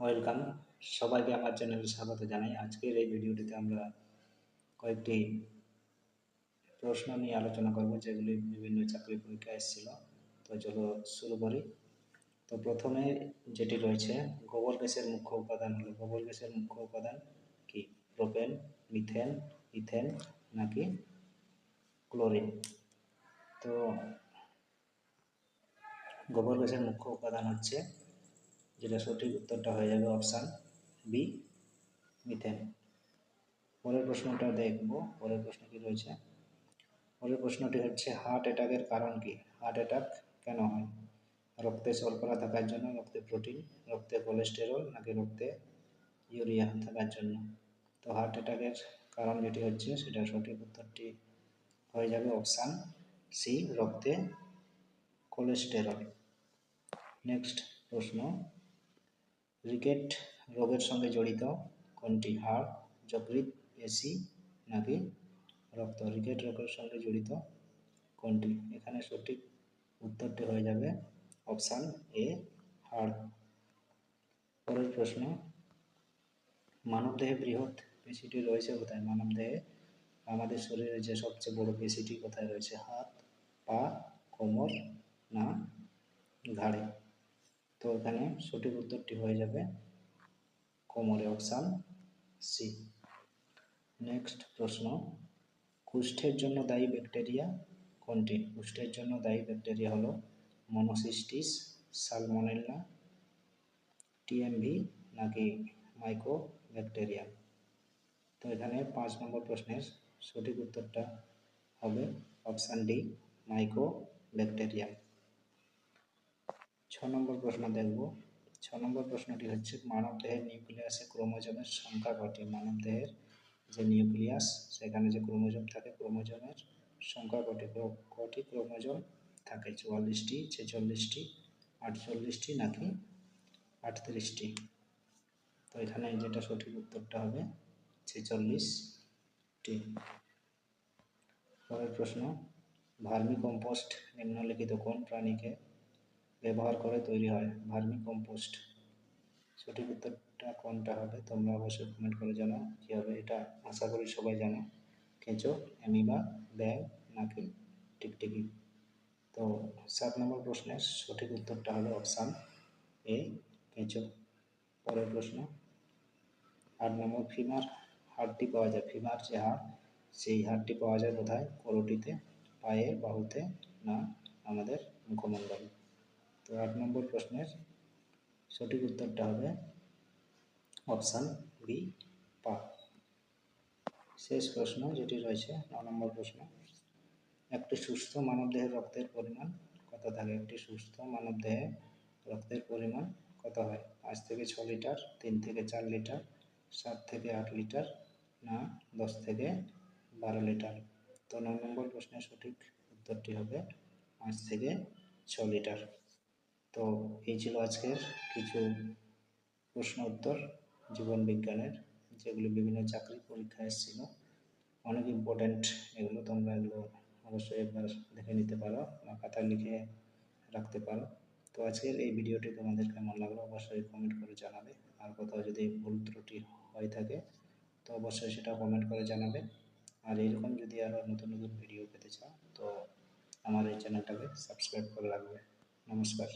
Welcome সবাইকে আমার চ্যানেলে স্বাগত জানাই। আজকের এই ভিডিওটিতে আমরা কয়েকটি প্রশ্ন নিয়ে আলোচনা করব, যেগুলি বিভিন্ন চাকরি পরীক্ষা এসেছিল। তো চলো শুরু করি। তো প্রথমে যেটি রয়েছে, গোবর গ্যাসের মুখ্য উপাদান হলো, গোবর গ্যাসের মুখ্য উপাদান কি? প্রোপেন মিথেন ইথেন নাকি ক্লোরিন তো গোবর গ্যাসের মুখ্য উপাদান হচ্ছে যেটা সঠিক উত্তরটা হয়ে যাবে অপশান বি মিথেন পরের প্রশ্নটা দেখব, পরের প্রশ্ন কি রয়েছে? পরের প্রশ্নটি হচ্ছে হার্ট অ্যাটাকের কারণ কি? হার্ট অ্যাটাক কেন হয়? রক্তে শর্করা থাকার জন্য, রক্তে প্রোটিন রক্তে কোলেস্টেরল নাকি রক্তে ইউরিয়া থাকার জন্য? তো হার্ট অ্যাটাকের কারণ যেটি হচ্ছে, সেটা সঠিক উত্তরটি হয়ে যাবে অপশান সি রক্তে কোলেস্টেরল নেক্সট প্রশ্ন রিকেট রোগের সঙ্গে জড়িত কোনটি? হাড়, যকৃৎ, পেশি নাকি রক্ত? রিকেট রোগের সঙ্গে জড়িত কোনটি? এখানে সঠিক উত্তরটি হয়ে যাবে অপশান এ, হাড়। পরের প্রশ্ন, মানবদেহে বৃহৎ পেশিটি রয়েছে কোথায়? মানবদেহে আমাদের শরীরে যে সবচেয়ে বড় পেশিটি কোথায় রয়েছে? হাত, পা, কোমর না ঘাড়ে? তো এখানে সঠিক উত্তরটি হয়ে যাবে কোমরে অপশান সি নেক্সট প্রশ্ন, কুষ্ঠের জন্য দায়ী ব্যাকটেরিয়া কোনটি? কুষ্ঠের জন্য দায়ী ব্যাকটেরিয়া হলো মনোসিস্টিস, সালমোনেলা টিএমভি নাকি মাইক্রো ব্যাকটেরিয়া তো এখানে পাঁচ নম্বর প্রশ্নের সঠিক উত্তরটা হবে অপশান ডি মাইক্রো ব্যাকটেরিয়া ছ নম্বর প্রশ্ন দেখব। ছ নম্বর প্রশ্নটি হচ্ছে মানবদেহের নিউক্লিয়াসে ক্রোমোজোমের সংখ্যা কটি? মানবদেহের যে নিউক্লিয়াস, সেখানে যে ক্রোমোজোম থাকে, ক্রোমোজোমের সংখ্যা কটি? কটি ক্রোমোজোম থাকে? চুয়াল্লিশটি, ছেচল্লিশটি, আটচল্লিশটি নাকি আটত্রিশটি? তো এখানে যেটা সঠিক উত্তরটা হবে, ছেচল্লিশটি। পরের প্রশ্ন, ভার্মি কম্পোস্ট নিম্নলিখিত কোন প্রাণীকে ব্যবহার করে তৈরি হয়। Vermicompost. সঠিক উত্তরটা কোনটা হবে তোমরা অবশ্যই কমেন্ট করে জানাও কী হবে এটা আশা করি সবাই জানো। কেঁচো, অ্যামিবা ব্যাগ নাকি টিকটিকি। তো সাত নম্বর প্রশ্নের সঠিক উত্তরটা হলো অপশান এ, কেঁচো। পরের প্রশ্ন, আট নম্বর ফিমার হাড়টি পাওয়া যায়। ফিমার যে হাড় সেই হাড়টি পাওয়া যায় কোথায়? করটিতে, পায়ে, বাহুতে না আমাদের মুখমণ্ডলে? তো আট নম্বর প্রশ্নের সঠিক উত্তরটা হবে অপশান বি, পা। শেষ প্রশ্ন যেটি রয়েছে, ন নম্বর প্রশ্ন। একটি সুস্থ মানবদেহের রক্তের পরিমাণ কত থাকে? একটি সুস্থ মানবদেহে রক্তের পরিমাণ কত হয়? পাঁচ থেকে ছ লিটার, তিন থেকে চার লিটার, সাত থেকে আট লিটার, না, দশ থেকে বারো লিটার। তো ন নম্বর প্রশ্নের সঠিক উত্তরটি হবে পাঁচ থেকে ছ লিটার। তো এই ছিল আজকের কিছু প্রশ্ন উত্তর জীবন বিজ্ঞানের, যেগুলো বিভিন্ন চাকরি পরীক্ষা এসেছিল। অনেক ইম্পর্ট্যান্ট এগুলো তোমরা এগুলো অবশ্যই একবার দেখে নিতে পারো বা খাতায় লিখে রাখতে পারো। তো আজকের এই ভিডিওটি তোমাদের কেমন লাগল অবশ্যই কমেন্ট করে জানাবে। আর কোথাও যদি ভুল ত্রুটি হয়ে থাকে, তো অবশ্যই সেটা কমেন্ট করে জানাবে। আর এইরকম যদি আরও নতুন নতুন ভিডিও পেতে চাও, তো আমার এই চ্যানেলটাকে সাবস্ক্রাইব করে রাখবে। নমস্কার।